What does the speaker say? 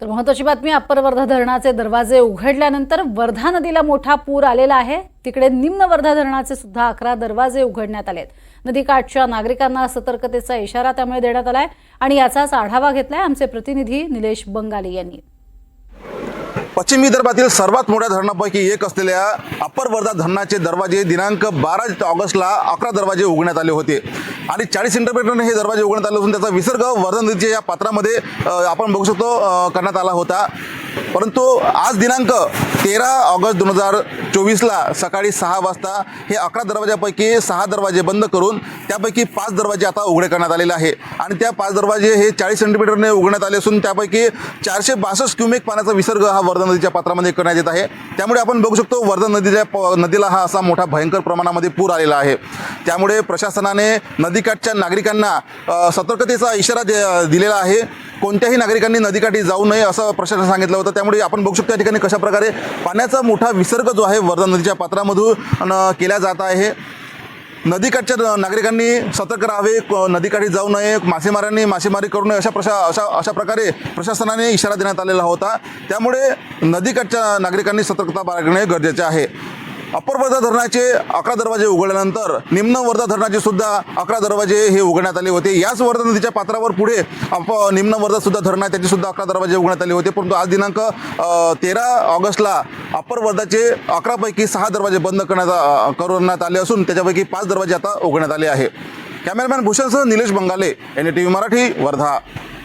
तर महत्वाची बातमी अप्पर वर्धा धरणाचे दरवाजे उघडल्यानंतर वर्धा नदीला मोठा पूर आलेला आहे. तिकडे निम्न वर्धा धरणाचे सुद्धा अकरा दरवाजे उघडण्यात आलेत. नदीकाठच्या नागरिकांना सतर्कतेचा इशारा त्यामुळे देण्यात आलाय आणि याचाच आढावा घेतलाय आमचे प्रतिनिधी निलेश बंगाली यांनी. पश्चिम विदर्भातील सर्वात मोठ्या धरणापैकी एक असलेल्या अप्पर वर्धा धरणाचे दरवाजे दिनांक बारा ऑगस्टला अकरा दरवाजे उघडण्यात आले होते. आणि चाळीस सेंटीमीटरने हे दरवाजे उघडण्यात आले असून त्याचा विसर्ग वर्धा नदीच्या या पात्रामध्ये आपण बघू शकतो करण्यात आला होता. परंतु आज दिनांक तेरा ऑगस्ट दोन हजार चोवीसला सकाळी सहा वाजता हे अकरा दरवाजापैकी सहा दरवाजे बंद करून त्यापैकी पाच दरवाजे आता उघडे करण्यात आलेले आहे. आणि त्या पाच दरवाजे हे चाळीस सेंटीमीटरने उघडण्यात आले असून त्यापैकी चारशे बासष्ट क्युमेक पाण्याचा विसर्ग हा वर्धा नदीच्या पात्रामध्ये करण्यात येत आहे. त्यामुळे आपण बघू शकतो वर्धा नदीच्या प नदीला हा असा मोठा भयंकर प्रमाणामध्ये पूर आलेला आहे. त्यामुळे प्रशासनाने नदीकाठच्या नागरिकांना सतर्कतेचा इशारा दिलेला आहे. कोणत्याही नागरिकांनी नदीकाठी जाऊ नये असं प्रशासन सांगितलं होतं. त्यामुळे आपण बघू शकतो या ठिकाणी कशाप्रकारे पाण्याचा मोठा विसर्ग जो आहे वर्धा नदीच्या पात्रामधून केला जात आहे. नदीकाठच्या नागरिकांनी सतर्क राहावे नदीकाठी जाऊ नये मासेमारांनी मासेमारी करू नये अशा प्रशा अशा अशा प्रकारे प्रशासनाने इशारा देण्यात आलेला होता. त्यामुळे नदीकाठच्या नागरिकांनी सतर्कता बाळगणे गरजेचे आहे. अप्पर वर्धा धरणाचे अकरा दरवाजे उघडल्यानंतर निम्न वर्धा धरणाचे सुद्धा अकरा दरवाजे हे उघडण्यात आले होते. याच वर्धा नदीच्या पात्रावर पुढे अप निम्न वर्धा सुद्धा धरण आहे त्याचे सुद्धा अकरा दरवाजे उघडण्यात आले होते. परंतु आज दिनांक तेरा ऑगस्टला अप्पर वर्धाचे अकरापैकी सहा दरवाजे बंद करण्यात करण्यात आले असून त्याच्यापैकी पाच दरवाजे आता उघडण्यात आले आहे cameraman भूषणसह Nilesh Bangale N T V Marathi Wardha.